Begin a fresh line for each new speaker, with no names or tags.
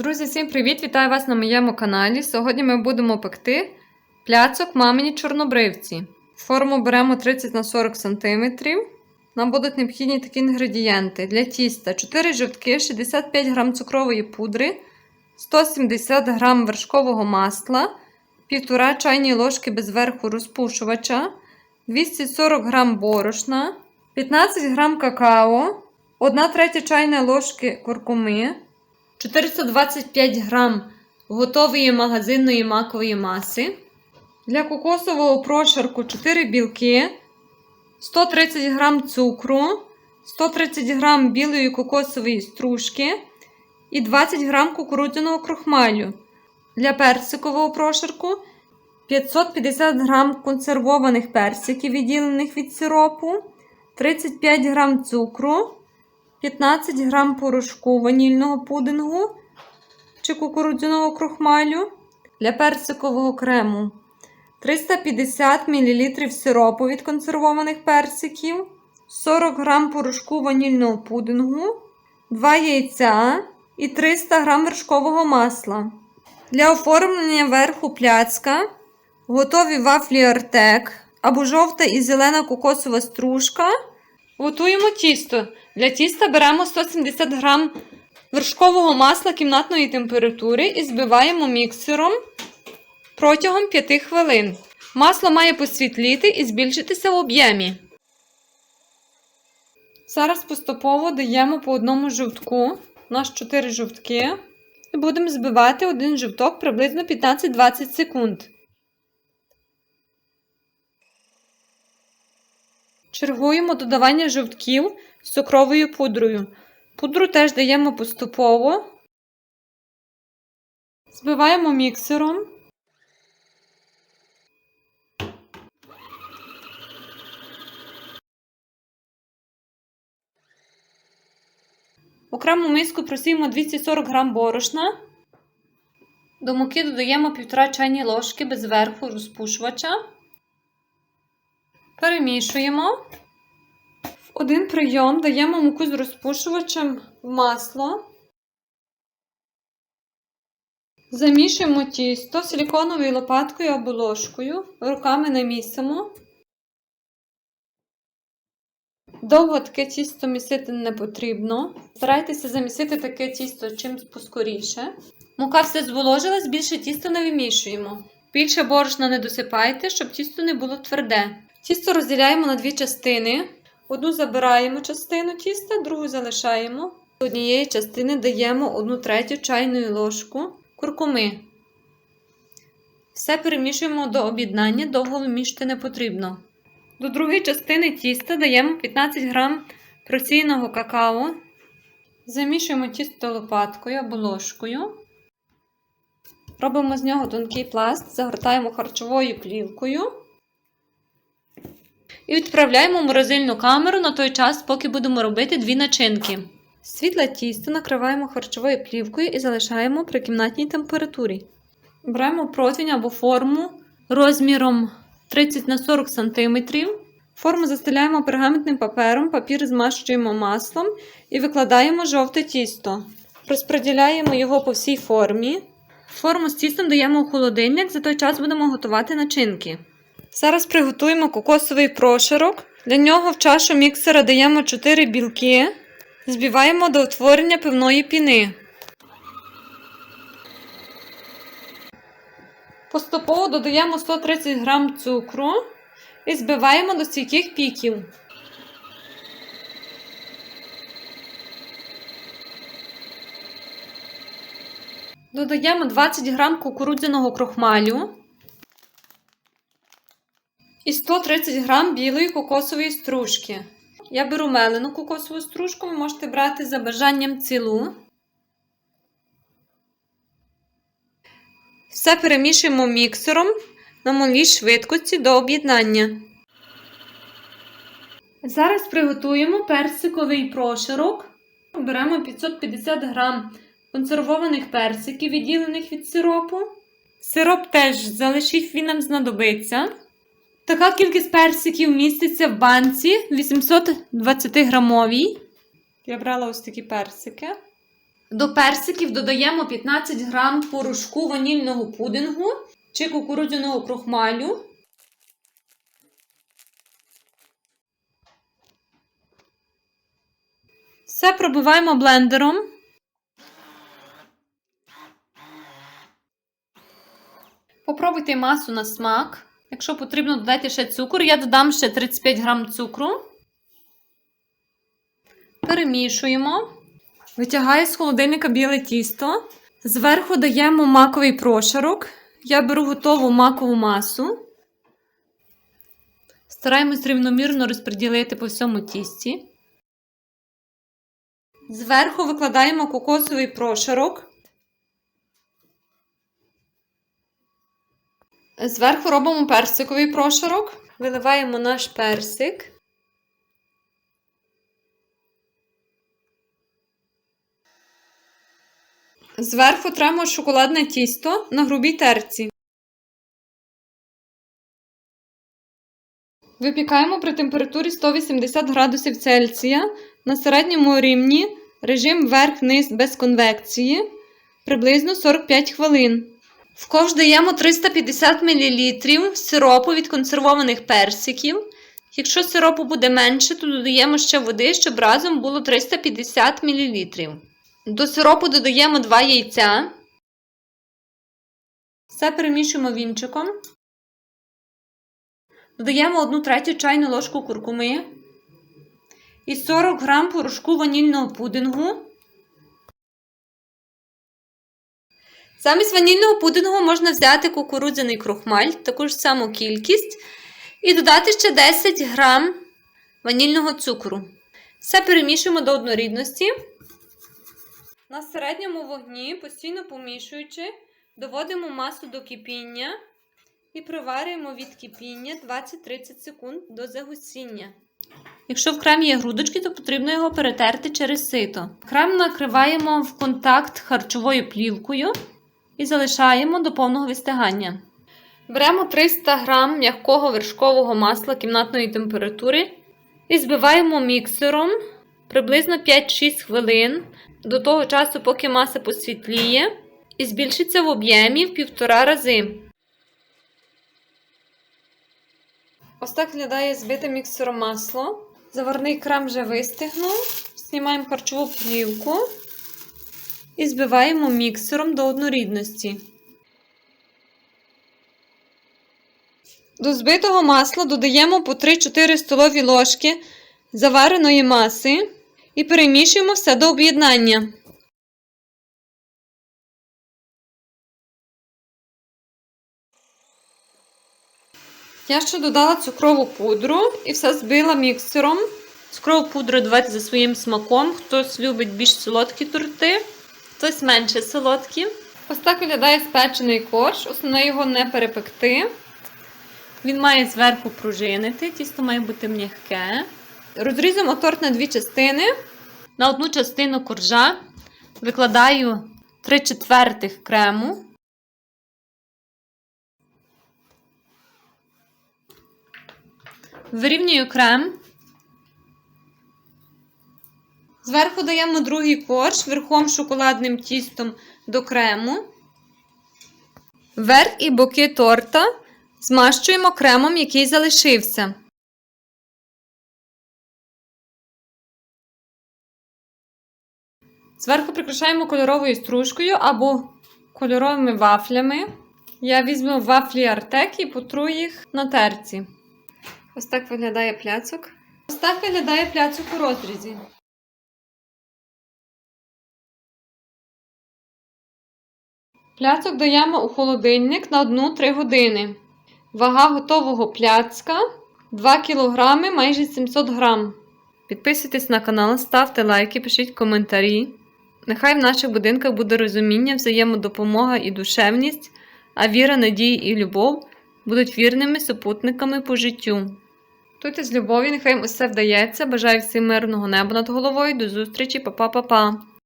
Друзі, всім привіт! Вітаю вас на моєму каналі. Сьогодні ми будемо пекти пляцок мамині чорнобривці. Форму беремо 30 на 40 см. Нам будуть необхідні такі інгредієнти для тіста: 4 жовтки, 65 г цукрової пудри, 170 г вершкового масла, 1,5 чайні ложки без верху розпушувача, 240 г борошна, 15 г какао, 1 третя чайної ложки куркуми. 425 грам готової магазинної макової маси. Для кокосового прошарку 4 білки, 130 грам цукру, 130 грам білої кокосової стружки і 20 грам кукурудзяного крохмалю. Для персикового прошарку 550 грам консервованих персиків, відділених від сиропу, 35 грам цукру. 15 грам порошку ванільного пудингу чи кукурудзяного крохмалю для персикового крему, 350 мл сиропу від консервованих персиків, 40 грам порошку ванільного пудингу, 2 яйця і 300 грам вершкового масла. Для оформлення верху пляцка готові вафлі Артек або жовта і зелена кокосова стружка. Готуємо тісто. Для тіста беремо 170 г вершкового масла кімнатної температури і збиваємо міксером протягом 5 хвилин. Масло має посвітліти і збільшитися в об'ємі. Зараз поступово даємо по одному жовтку, у нас 4 жовтки, і будемо збивати один жовток приблизно 15-20 секунд. Чергуємо додавання жовтків з цукровою пудрою. Пудру теж даємо поступово. Збиваємо міксером. Окрему миску просіємо 240 г борошна. До муки додаємо 1,5 чайні ложки без верху розпушувача. Перемішуємо. В один прийом даємо муку з розпушувачем в масло. Замішуємо тісто силіконовою лопаткою або ложкою, руками намісимо. Довго таке тісто місити не потрібно. Старайтеся замісити таке тісто чим поскоріше. Мука все зволожилась, більше тіста не вимішуємо. Більше борошна не досипайте, щоб тісто не було тверде. Тісто розділяємо на дві частини. Одну забираємо частину тіста, другу залишаємо. До однієї частини даємо 1 третю чайної ложку куркуми. Все перемішуємо до об'єднання, довго вимішувати не потрібно. До другої частини тіста даємо 15 г просіяного какао. Замішуємо тісто лопаткою або ложкою. Робимо з нього тонкий пласт, загортаємо харчовою плівкою. І відправляємо в морозильну камеру на той час, поки будемо робити дві начинки. Світле тісто накриваємо харчовою плівкою і залишаємо при кімнатній температурі. Беремо противень або форму розміром 30 на 40 см. Форму застеляємо пергаментним папером, папір змащуємо маслом і викладаємо жовте тісто. Розподіляємо його по всій формі. Форму з тістом даємо у холодильник, за той час будемо готувати начинки. Зараз приготуємо кокосовий прошарок. Для нього в чашу міксера даємо 4 білки, збиваємо до утворення пивної піни. Поступово додаємо 130 г цукру і збиваємо до стійких піків. Додаємо 20 г кукурудзяного крохмалю і 130 г білої кокосової стружки. Я беру мелену кокосову стружку, ви можете брати за бажанням цілу. Все перемішуємо міксером на малій швидкості до об'єднання. Зараз приготуємо персиковий прошарок. Беремо 550 г консервованих персиків, відділених від сиропу. Сироп теж залишіть, він нам знадобиться. Така кількість персиків міститься в банці 820 грамовій. Я брала ось такі персики. До персиків додаємо 15 грам порошку ванільного пудингу чи кукурудзяного крохмалю. Все пробиваємо блендером. Попробуйте масу на смак. Якщо потрібно, додайте ще цукор. Я додам ще 35 грам цукру. Перемішуємо. Витягаю з холодильника біле тісто. Зверху даємо маковий прошарок. Я беру готову макову масу. Стараємось рівномірно розподілити по всьому тісті. Зверху викладаємо кокосовий прошарок. Зверху робимо персиковий прошарок. Виливаємо наш персик. Зверху тремо шоколадне тісто на грубій терці. Випікаємо при температурі 180 градусів Цельсія на середньому рівні режим верх-низ без конвекції приблизно 45 хвилин. В ковш даємо 350 мл сиропу від консервованих персиків. Якщо сиропу буде менше, то додаємо ще води, щоб разом було 350 мл. До сиропу додаємо 2 яйця. Все перемішуємо вінчиком. Додаємо 1 третю чайну ложку куркуми і 40 грам порошку ванільного пудингу. Замість ванільного пудингу можна взяти кукурудзяний крохмаль, таку ж саму кількість, і додати ще 10 грам ванільного цукру. Все перемішуємо до однорідності. На середньому вогні, постійно помішуючи, доводимо масу до кипіння і проварюємо від кипіння 20-30 секунд до загусіння. Якщо в кремі є грудочки, то потрібно його перетерти через сито. Крем накриваємо в контакт харчовою плівкою і залишаємо до повного відстигання. Беремо 300 г м'якого вершкового масла кімнатної температури і збиваємо міксером приблизно 5-6 хвилин до того часу, поки маса посвітліє і збільшиться в об'ємі в півтора рази. Ось так виглядає збите міксером масло. Заварний крем вже вистигнув. Знімаємо харчову плівку і збиваємо міксером до однорідності. До збитого масла додаємо по 3-4 столові ложки завареної маси і перемішуємо все до об'єднання. Я ще додала цукрову пудру і все збила міксером. Цукрову пудру давайте за своїм смаком. Хтось любить більш солодкі торти, хтось менше солодкі. Ось так виглядає спечений корж. Основне його не перепекти. Він має зверху пружинити, тісто має бути м'яке. Розрізуємо торт на дві частини. На одну частину коржа викладаю 3 четвертих крему. Вирівнюю крем. Зверху даємо другий корж верхом шоколадним тістом до крему. Верх і боки торта змащуємо кремом, який залишився. Зверху прикрашаємо кольоровою стружкою або кольоровими вафлями. Я візьму вафлі Артек і потру їх на терці. Ось так виглядає пляцок. Ось так виглядає пляцок у розрізі. Пляцок даємо у холодильник на 1-3 години. Вага готового пляцка 2 кг майже 700 г. Підписуйтесь на канал, ставте лайки, пишіть коментарі. Нехай в наших будинках буде розуміння, взаємодопомога і душевність, а віра, надія і любов будуть вірними супутниками по життю. Туйте з любові, нехай усе вдається. Бажаю всім мирного неба над головою. До зустрічі, па-па-па-па!